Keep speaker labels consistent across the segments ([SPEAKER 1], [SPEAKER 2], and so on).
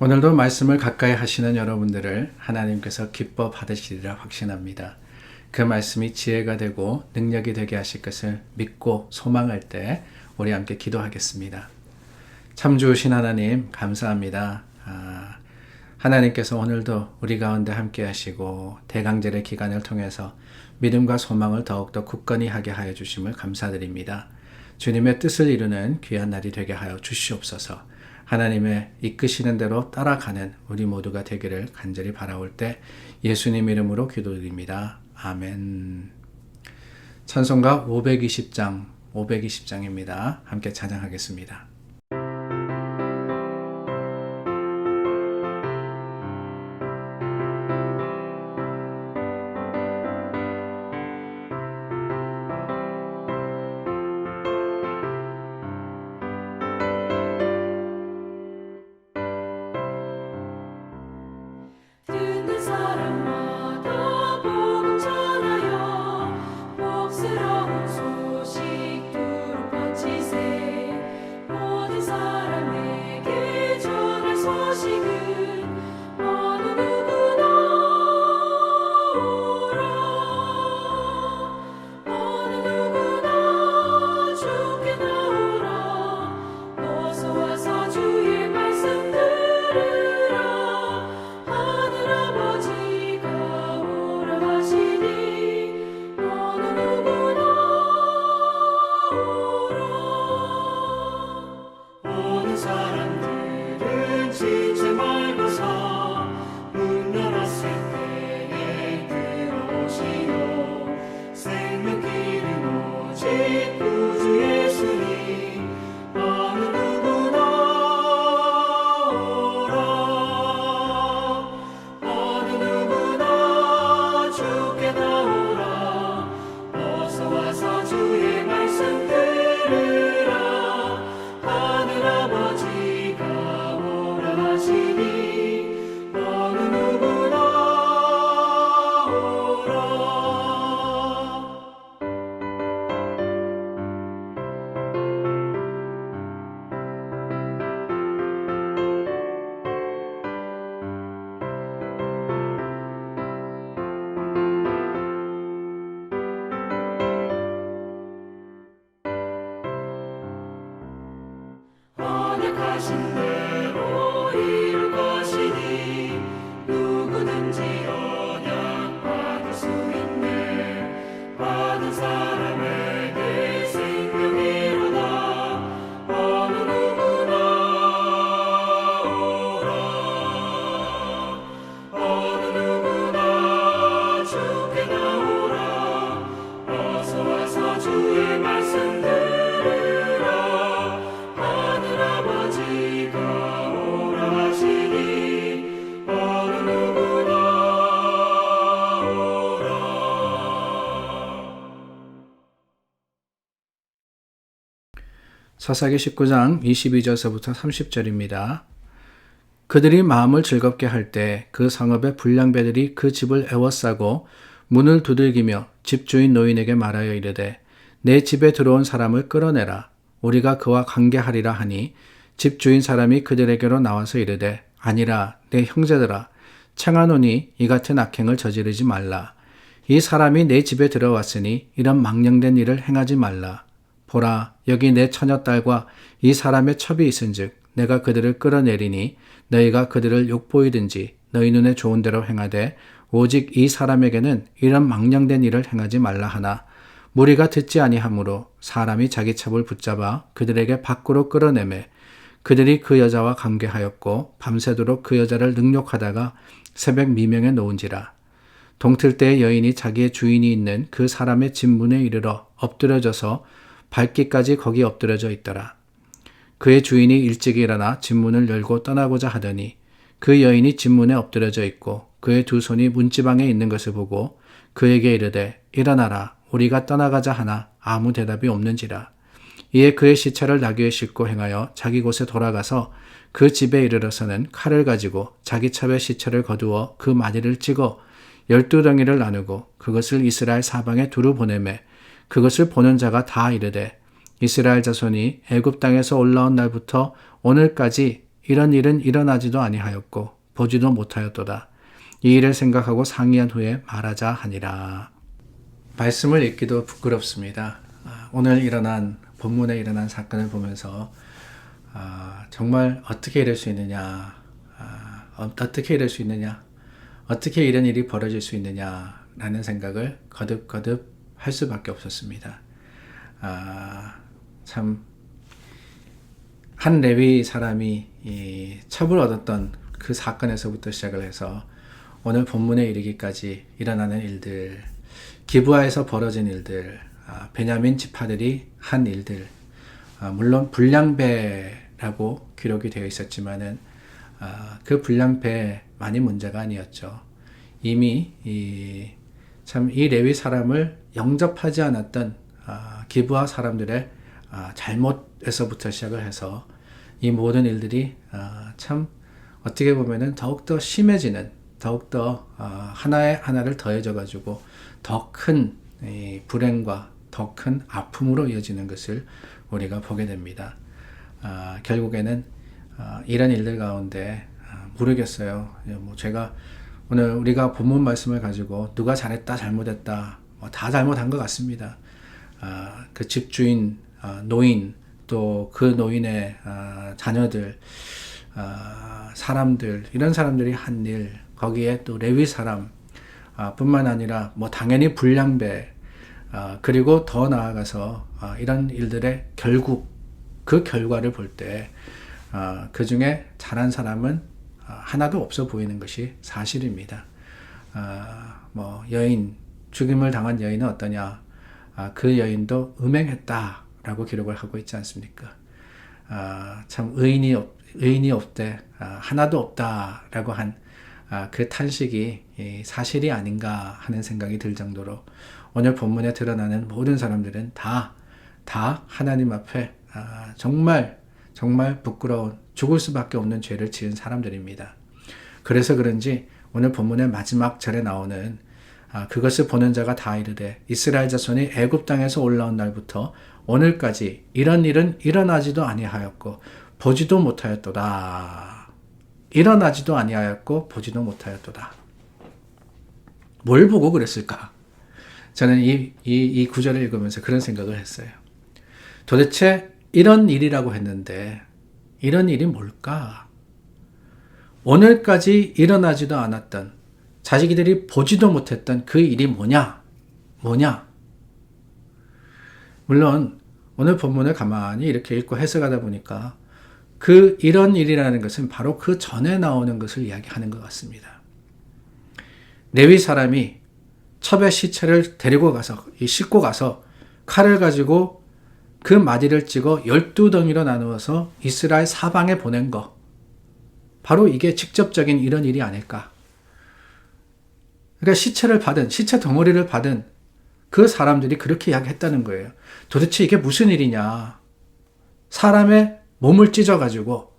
[SPEAKER 1] 오늘도 말씀을 가까이 하시는 여러분들을 하나님께서 기뻐 받으시리라 확신합니다. 그 말씀이 지혜가 되고 능력이 되게 하실 것을 믿고 소망할 때 우리 함께 기도하겠습니다. 참 좋으신 하나님 감사합니다. 아, 하나님께서 오늘도 우리 가운데 함께 하시고 대강절의 기간을 통해서 믿음과 소망을 더욱더 굳건히 하게 하여 주심을 감사드립니다. 주님의 뜻을 이루는 귀한 날이 되게 하여 주시옵소서. 하나님의 이끄시는 대로 따라가는 우리 모두가 되기를 간절히 바라올 때 예수님 이름으로 기도드립니다. 아멘. 찬송가 520장, 520장입니다. 함께 찬양하겠습니다.
[SPEAKER 2] 하신 대로 이룰 것이니 누구든지 언약 받을 수 있네. 받은 사람
[SPEAKER 1] 사사기 19장 22절서부터 30절입니다. 그들이 마음을 즐겁게 할 때 그 성읍의 불량배들이 그 집을 애워싸고 문을 두들기며 집주인 노인에게 말하여 이르되 내 집에 들어온 사람을 끌어내라. 우리가 그와 관계하리라 하니 집주인 사람이 그들에게로 나와서 이르되 아니라 내 형제들아 청하노니 이 같은 악행을 저지르지 말라. 이 사람이 내 집에 들어왔으니 이런 망령된 일을 행하지 말라 보라 여기 내 처녀딸과 이 사람의 첩이 있은즉 내가 그들을 끌어내리니 너희가 그들을 욕보이든지 너희 눈에 좋은 대로 행하되 오직 이 사람에게는 이런 망령된 일을 행하지 말라 하나. 무리가 듣지 아니하므로 사람이 자기 첩을 붙잡아 그들에게 밖으로 끌어내매 그들이 그 여자와 관계하였고 밤새도록 그 여자를 능욕하다가 새벽 미명에 놓은지라. 동틀 때 여인이 자기의 주인이 있는 그 사람의 집 문에 이르러 엎드려져서 발기까지 거기 엎드려져 있더라. 그의 주인이 일찍 일어나 집문을 열고 떠나고자 하더니 그 여인이 집문에 엎드려져 있고 그의 두 손이 문지방에 있는 것을 보고 그에게 이르되 일어나라 우리가 떠나가자 하나 아무 대답이 없는지라 이에 그의 시체를 나귀에 싣고 행하여 자기 곳에 돌아가서 그 집에 이르러서는 칼을 가지고 자기 첩의 시체를 거두어 그 마디를 찍어 열두 덩이를 나누고 그것을 이스라엘 사방에 두루 보내매 그것을 보는 자가 다 이르되 이스라엘 자손이 애굽 땅에서 올라온 날부터 오늘까지 이런 일은 일어나지도 아니하였고 보지도 못하였도다. 이 일을 생각하고 상의한 후에 말하자 하니라. 말씀을 읽기도 부끄럽습니다. 아, 오늘 일어난 본문에 일어난 사건을 보면서 아, 정말 어떻게 이럴 수 있느냐, 아, 어, 어떻게 이럴 수 있느냐, 어떻게 이런 일이 벌어질 수 있느냐라는 생각을 거듭거듭 할 수밖에 없었습니다. 아, 참, 한 레위 사람이 이 첩을 얻었던 그 사건에서부터 시작을 해서 오늘 본문에 이르기까지 일어나는 일들, 기부하에서 벌어진 일들, 아, 베냐민 지파들이 한 일들, 아, 물론 불량배라고 기록이 되어 있었지만은 아, 그 불량배만이 문제가 아니었죠. 이미 이, 참이 레위 사람을 영접하지 않았던 아, 기부하 사람들의 아, 잘못에서부터 시작을 해서 이 모든 일들이 아, 참 어떻게 보면은 더욱더 심해지는 더욱더 아, 하나의 하나를 더해져 가지고 더 큰 불행과 더 큰 아픔으로 이어지는 것을 우리가 보게 됩니다. 아, 결국에는 아, 이런 일들 가운데 아, 모르겠어요. 예, 뭐 제가 오늘 우리가 본문 말씀을 가지고 누가 잘했다 잘못했다 뭐 다 잘못한 것 같습니다. 아, 그 집주인 아, 노인 또 그 노인의 아, 자녀들 아, 사람들 이런 사람들이 한 일 거기에 또 레위 사람 아, 뿐만 아니라 뭐 당연히 불량배 아, 그리고 더 나아가서 아, 이런 일들의 결국 그 결과를 볼때 아, 그 중에 잘한 사람은 아, 하나도 없어 보이는 것이 사실입니다. 아, 뭐 여인 죽임을 당한 여인은 어떠냐? 아, 그 여인도 음행했다라고 기록을 하고 있지 않습니까? 아, 참 의인이 없, 의인이 없대 아, 하나도 없다라고 한 아, 그 탄식이 이 사실이 아닌가 하는 생각이 들 정도로 오늘 본문에 드러나는 모든 사람들은 다, 다 하나님 앞에 아, 정말, 정말 부끄러운 죽을 수밖에 없는 죄를 지은 사람들입니다. 그래서 그런지 오늘 본문의 마지막 절에 나오는 아, 그것을 보는 자가 다 이르되 이스라엘 자손이 애굽 땅에서 올라온 날부터 오늘까지 이런 일은 일어나지도 아니하였고 보지도 못하였도다. 일어나지도 아니하였고 보지도 못하였도다. 뭘 보고 그랬을까? 저는 이, 이, 이 구절을 읽으면서 그런 생각을 했어요. 도대체 이런 일이라고 했는데, 이런 일이 뭘까? 오늘까지 일어나지도 않았던, 자식이들이 보지도 못했던 그 일이 뭐냐? 뭐냐? 물론, 오늘 본문을 가만히 이렇게 읽고 해석하다 보니까, 그 이런 일이라는 것은 바로 그 전에 나오는 것을 이야기하는 것 같습니다. 레위 사람이 첩의 시체를 데리고 가서 이 싣고 가서 칼을 가지고 그 마디를 찍어 열두 덩이로 나누어서 이스라엘 사방에 보낸 거. 바로 이게 직접적인 이런 일이 아닐까. 그러니까 시체를 받은 시체 덩어리를 받은 그 사람들이 그렇게 이야기했다는 거예요. 도대체 이게 무슨 일이냐? 사람의 몸을 찢어 가지고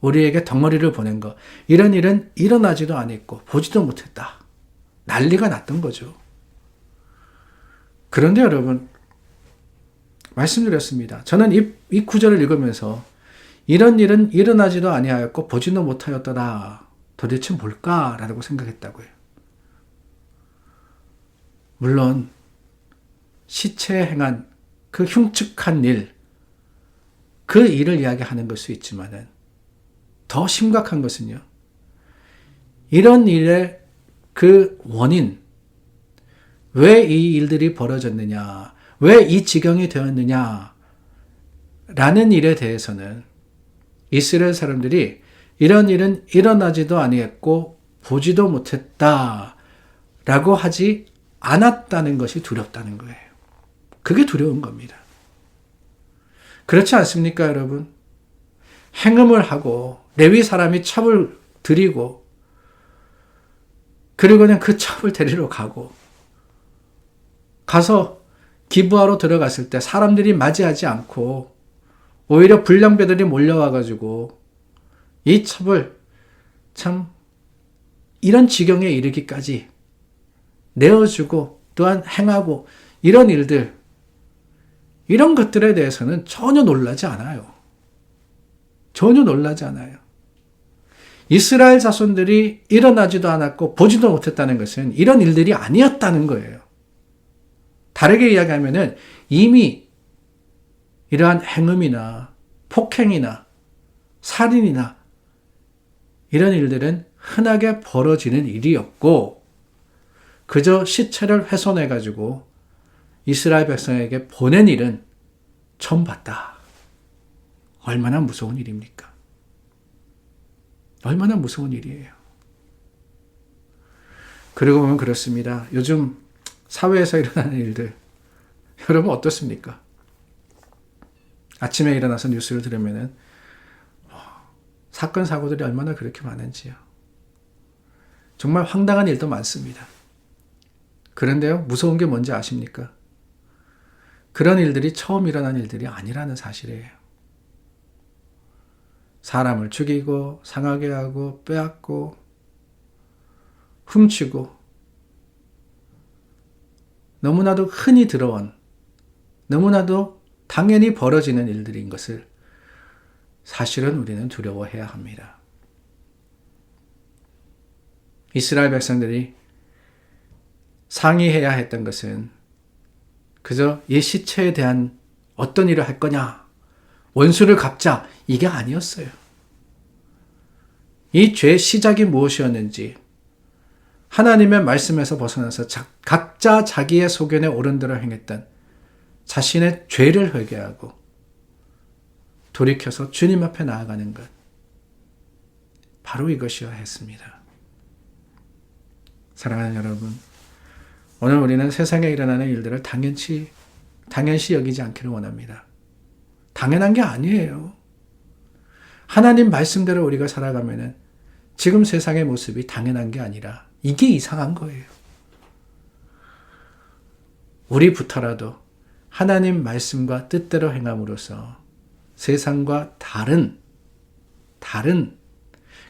[SPEAKER 1] 우리에게 덩어리를 보낸 거. 이런 일은 일어나지도 않았고 보지도 못했다. 난리가 났던 거죠. 그런데 여러분, 말씀드렸습니다. 저는 이, 이 구절을 읽으면서 이런 일은 일어나지도 아니하였고 보지도 못하였더라. 도대체 뭘까라고 생각했다고요. 물론 시체에 행한 그 흉측한 일, 그 일을 이야기하는 걸 수 있지만은 더 심각한 것은요. 이런 일의 그 원인, 왜 이 일들이 벌어졌느냐, 왜 이 지경이 되었느냐, 라는 일에 대해서는 이스라엘 사람들이 이런 일은 일어나지도 아니했고 보지도 못했다 라고 하지 않았다는 것이 두렵다는 거예요. 그게 두려운 겁니다. 그렇지 않습니까, 여러분? 행음을 하고 레위 사람이 첩을 드리고 그리고는 그 첩을 데리러 가고 가서 기부하러 들어갔을 때 사람들이 맞이하지 않고 오히려 불량배들이 몰려와 가지고 이 첩을 참 이런 지경에 이르기까지 내어주고 또한 행하고 이런 일들 이런 것들에 대해서는 전혀 놀라지 않아요. 전혀 놀라지 않아요. 이스라엘 자손들이 일어나지도 않았고 보지도 못했다는 것은 이런 일들이 아니었다는 거예요. 다르게 이야기하면은 이미 이러한 행음이나 폭행이나 살인이나 이런 일들은 흔하게 벌어지는 일이었고 그저 시체를 훼손해 가지고 이스라엘 백성에게 보낸 일은 처음 봤다. 얼마나 무서운 일입니까? 얼마나 무서운 일이에요. 그러고 보면 그렇습니다. 요즘 사회에서 일어나는 일들, 여러분 어떻습니까? 아침에 일어나서 뉴스를 들으면은 어, 사건 사고들이 얼마나 그렇게 많은지요. 정말 황당한 일도 많습니다. 그런데요, 무서운 게 뭔지 아십니까? 그런 일들이 처음 일어난 일들이 아니라는 사실이에요. 사람을 죽이고, 상하게 하고, 빼앗고, 훔치고, 너무나도 흔히 들어온, 너무나도 당연히 벌어지는 일들인 것을 사실은 우리는 두려워해야 합니다. 이스라엘 백성들이 상의해야 했던 것은 그저 이 시체에 대한 어떤 일을 할 거냐, 원수를 갚자, 이게 아니었어요. 이 죄의 시작이 무엇이었는지, 하나님의 말씀에서 벗어나서 자- 각자 자기의 소견에 옳은 대로 행했던 자신의 죄를 회개하고 돌이켜서 주님 앞에 나아가는 것. 바로 이것이어야 했습니다. 사랑하는 여러분, 오늘 우리는 세상에 일어나는 일들을 당연시, 당연시 여기지 않기를 원합니다. 당연한 게 아니에요. 하나님 말씀대로 우리가 살아가면은 지금 세상의 모습이 당연한 게 아니라 이게 이상한 거예요. 우리부터라도 하나님 말씀과 뜻대로 행함으로써 세상과 다른, 다른,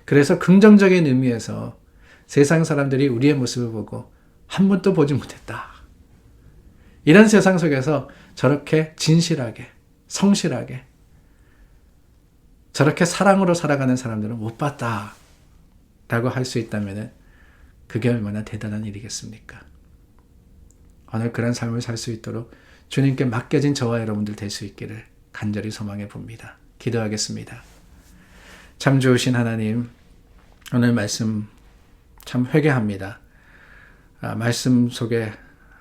[SPEAKER 1] 그래서 긍정적인 의미에서 세상 사람들이 우리의 모습을 보고 한 번도 보지 못했다. 이런 세상 속에서 저렇게 진실하게, 성실하게, 저렇게 사랑으로 살아가는 사람들은 못 봤다. 라고 할 수 있다면 그게 얼마나 대단한 일이겠습니까? 오늘 그런 삶을 살 수 있도록 주님께 맡겨진 저와 여러분들 될 수 있기를 간절히 소망해 봅니다. 기도하겠습니다. 참 좋으신 하나님, 오늘 말씀 참 회개합니다. 아, 말씀 속에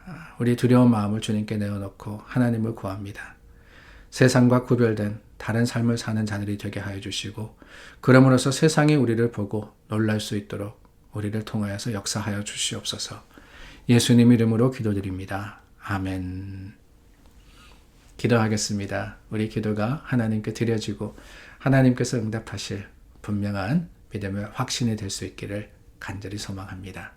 [SPEAKER 1] 아, 우리 두려운 마음을 주님께 내어놓고 하나님을 구합니다. 세상과 구별된 다른 삶을 사는 자들이 되게 하여 주시고 그러므로서 세상이 우리를 보고 놀랄 수 있도록 우리를 통하여서 역사하여 주시옵소서. 예수님 이름으로 기도드립니다. 아멘. 기도하겠습니다. 우리 기도가 하나님께 드려지고 하나님께서 응답하실 분명한 믿음의 확신이 될 수 있기를 간절히 소망합니다.